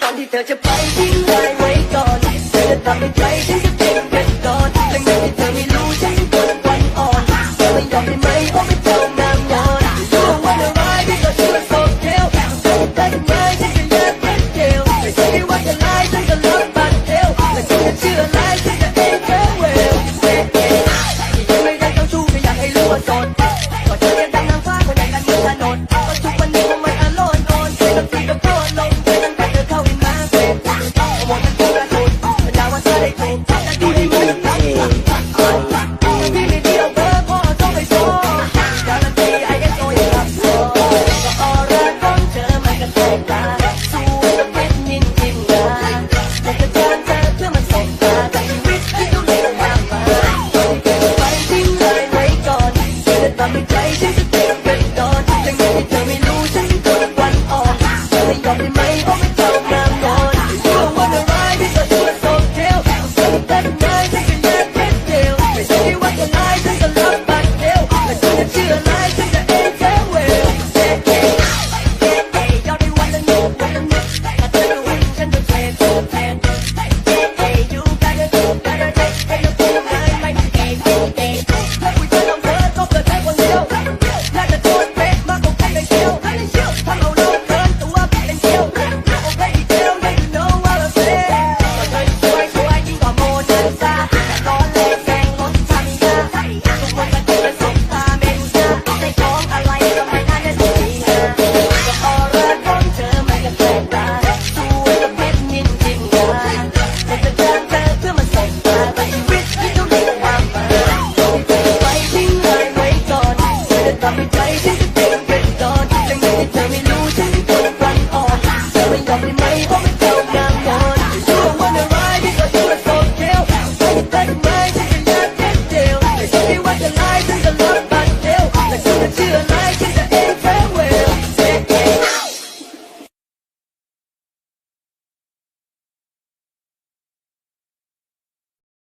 ตอนที่เธอจะไปทิ้งไว้ไว้ก่อนเธอจะทำให้